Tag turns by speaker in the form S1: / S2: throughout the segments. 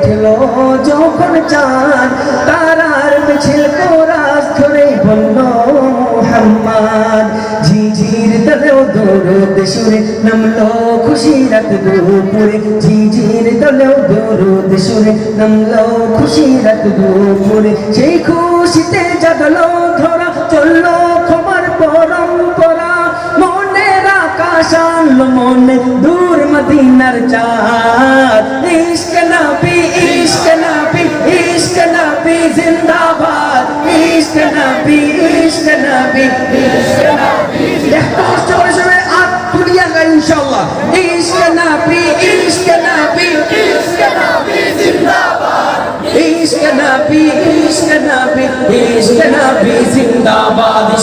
S1: উঠল যখন চাঁদ, তারার মিছিল কোরাস ধরে বলল, মোহাম্মদ, ঝিঝির দলেও দৌড় সুরে নামলো খুশি রাত দুপুরে। ঝিঝির দলেও দৌড় সুরে নামলো খুশি রাত দুপুরে। সেই খুশিতে জাগলো ধরা, চলল খবর পরম্পরা। মনের আকাশ আনলো, মনে দূর মদিনার চাঁদ। is النبي يحتفظ تقول سمع عبد اليغا إن شاء الله بإذن النبي بإذن النبي بإذن is زنداباد بإذن النبي بإذن النبي بإذن النبي زنداباد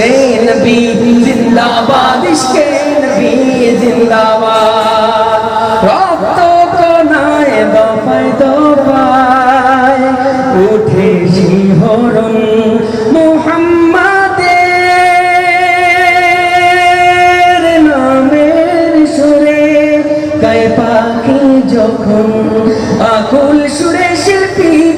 S1: ইশকে নবী জিন্দাবাদ, ইশকে নবী জিন্দাবাদ। রক্ত কোনায় দফায় দফায় উঠে শিহরণ মুহাম্মাদের নামের সুরে, গায়ে পাখি যখন আকুল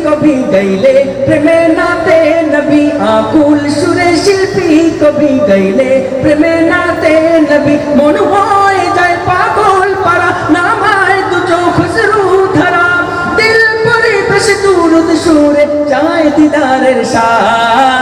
S1: কবি গাইলে প্রেমে নাতে নবী আকুল সুরে শিল্পী কবি গাইলে প্রেমে নাতে নবী মন হয় যায় পাগল পারা নামায় দু চোখ শুরু ধরা। দিল পরে বেশ দূর সুরে চায় দিদারের সাথ